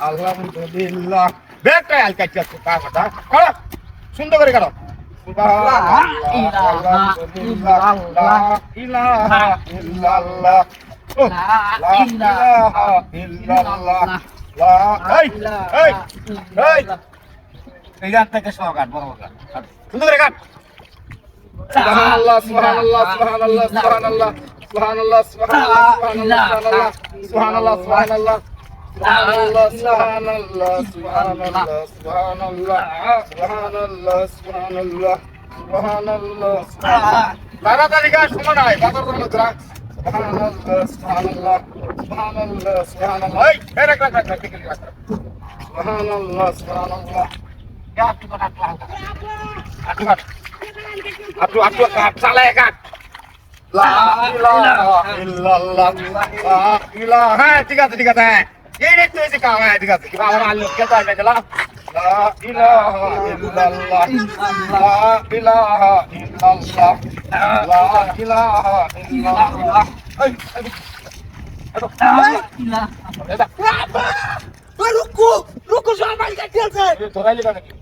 আলহামদুলিল্লাহ বেকাই আলকা কথা সুন্দর করে কারও ইল্লাল্লাহ ও, লা ইলাহা ইল্লাল্লাহ লা এই এই এই এই গান থেকে সহগান বড় গান সুন্দর করে গান সুবহানাল্লাহ সুবহানাল্লাহ সুবহানাল্লাহ সুবহানাল্লাহ সুবহানাল্লাহ সুবহানাল্লাহ সুবহানাল্লাহ সুবহানাল্লাহ সুবহানাল্লাহ সুবহানাল্লাহ সুবহানাল্লাহ সুবহানাল্লাহ সুবহানাল্লাহ সুবহানাল্লাহ তাড়াতাড়ি গান শোনা নাই বাজার করো সুবহানাল্লাহ সুবহানাল্লাহ সুবহানাল্লাহ সুবহানাল্লাহ এই রাখ রাখ রাখ রাখ রাখ সুবহানাল্লাহ সুবহানাল্লাহ হ্যাঁ ঠিক আছে ঠিক আছে এই রে তুই কাম হ্যাঁ ঠিক আছে কিবা আমার আল্লু কে তার দেখলা লা ইলাহা ইল্লাল্লাহ লা ইলাহা ইল্লাল্লাহ লা ইলাহা ইল্লাল্লাহ এই এই রুকু রুকু সবাই কে খেলছে ধরাইলি কেন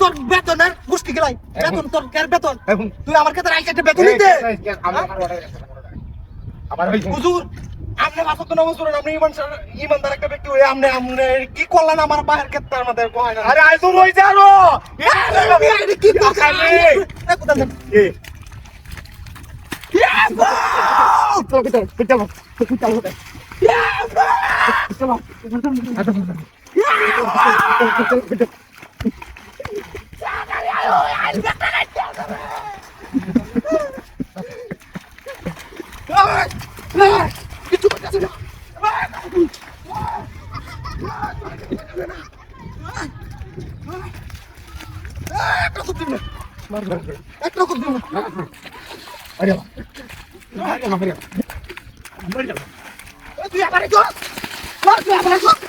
তোর বেতনের গুষ্টি গেলাই বেতন তোর কার বেতন তুই আমার ক্ষেত্রে আইসা একটা বেতন দিতে হুজুর আপনি মাসত নামাজ পড়েন আপনি ইমান ইমানদার একটা ব্যক্তি হয়ে আপনি আপনি কি করলেন আমার বাহের ক্ষেত্রে আমাদের আরে আইজুর হই যা রো কি তো খালি এ কোথায় Marga, marga. Marga. Marga, marga.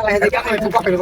Kalau yang tiga, itu kau pilih